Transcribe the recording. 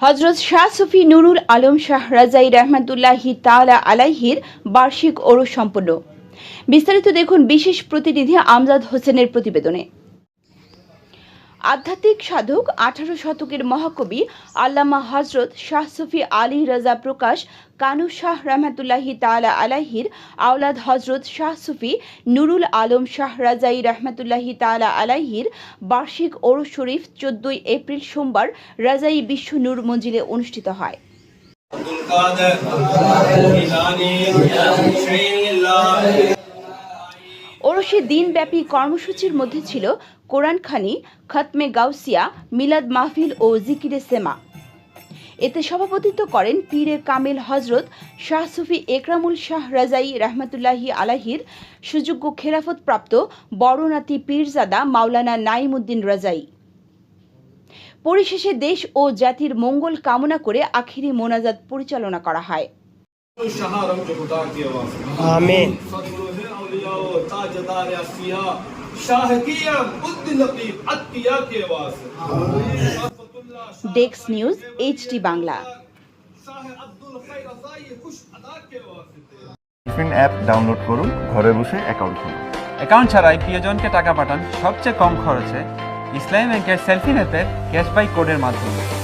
হজরত শাহ সুফি নুরুল আলম শাহ রাজাই রহমতুল্লাহি তালা আলাইহির বার্ষিক ওরস সম্পন্ন। বিস্তারিত দেখুন বিশেষ প্রতিনিধি আমজাদ হোসেনের প্রতিবেদনে। আধ্যাত্মিক সাধক আঠারো শতকের মহাকবি আল্লামা হজরত শাহ সফি আলী রাজা প্রকাশ কানু শাহ রহমাতুল্লাহি তালা আলাহির আওলাদ হজরত শাহ সুফি নুরুল আলম শাহ রাজাই রহমাতুল্লাহি তালা আলাহির বার্ষিক ওরু শরীফ চোদ্দই এপ্রিল সোমবার রাজাই বিশ্ব নূর মঞ্জিলে অনুষ্ঠিত হয়। আব্দুল কাদের শেষে দিনব্যাপী কর্মসূচির মধ্যে ছিল কোরআন খানি খতমে গাউসিয়া, মিলাদ মাহফিল ও জিকিরে সেমা। এতে সভাপতিত্ব করেন পীরে কামেল হজরত শাহ সুফি একরামুল শাহ রাজাই রহমতুল্লাহি আলাহির সুযোগ্য খেলাফতপ্রাপ্ত বড়নাতি পীরজাদা মাওলানা নাইমুদ্দিন রাজাই। পরিশেষে দেশ ও জাতির মঙ্গল কামনা করে আখিরি মোনাজাত পরিচালনা করা হয়। جدار اسیا شاہکیم بدل لطیف عطیہ کے واسطے ڈیکس نیوز ایچ ٹی بانگلہ অ্যাপ ডাউনলোড করুন ঘরে বসে অ্যাকাউন্ট খুলুন অ্যাকাউন্ট ছাড়াই প্রিয়জনকে টাকা পাঠান সবচেয়ে কম খরচে। ইসলামী ব্যাংকের সেলফি অ্যাপের ক্যাশ বাই কোডের মাধ্যমে।